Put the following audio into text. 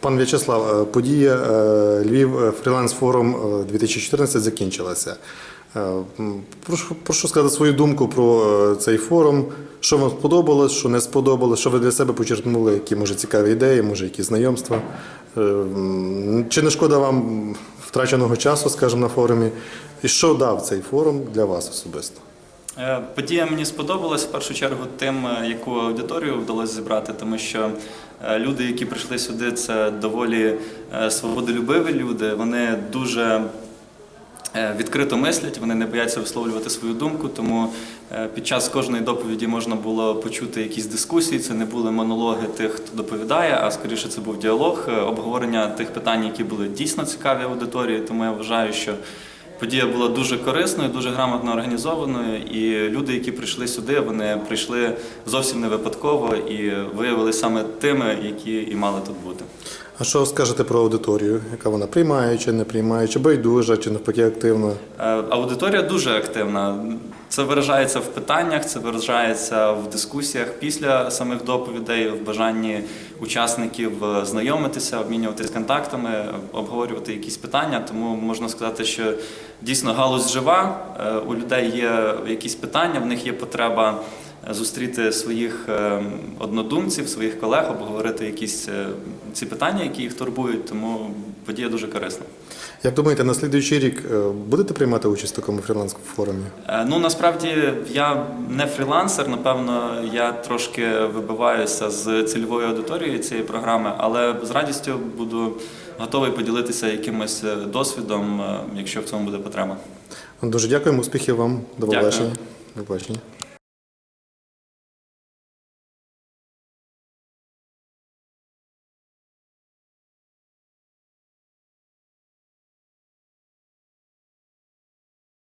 Пан В'ячеслав, е, подія е, Львів фріланс форум е, 2014 закінчилася. Е, Прошу, прошу сказати свою думку про цей форум. Що вам сподобалось, що не сподобалось, що ви для себе почерпнули, які може цікаві ідеї, може якісь знайомства. Чи не шкода вам втраченого часу, скажімо, на форумі? І що дав цей форум для вас особисто? Е, Подія мені сподобалась в першу чергу тим, е, яку аудиторію вдалося зібрати, тому що е, люди, які прийшли сюди, це доволі свободолюбиві люди. Вони дуже відкрито мислять, вони не бояться висловлювати свою думку. Тому під час кожної доповіді можна було почути якісь дискусії. Це не були монологи тих, хто доповідає, а скоріше це був діалог, обговорення тих питань, які були дійсно цікаві аудиторії. Тому я вважаю, що Подія була дуже корисною, дуже грамотно організованою, і люди, які прийшли сюди, вони прийшли зовсім не випадково і виявилися саме тими, які і мали тут бути. А що скажете про аудиторію? Яка вона приймає, чи не приймає, чи байдужа, чи навпаки активна? Е, Аудиторія дуже активна. Це виражається в питаннях, це виражається в дискусіях після самих доповідей, в бажанні учасників е, знайомитися, обмінюватися контактами, обговорювати якісь питання. Тому можна сказати, що дійсно галузь жива. е, У людей є якісь питання, в них є потреба зустріти своїх е, однодумців, своїх колег, обговорити якісь е, ці питання, які їх турбують. Тому подія дуже корисна. Як думаєте, на слідуючий рік е, будете приймати участь в такому фріланс форумі? Е, Ну насправді я не фрілансер. Напевно, я трошки вибиваюся з цільової аудиторії цієї програми, але з радістю буду готовий поділитися якимось досвідом, якщо в цьому буде потреба. Дуже дякуємо, успіхів вам. До побачення. До побачення.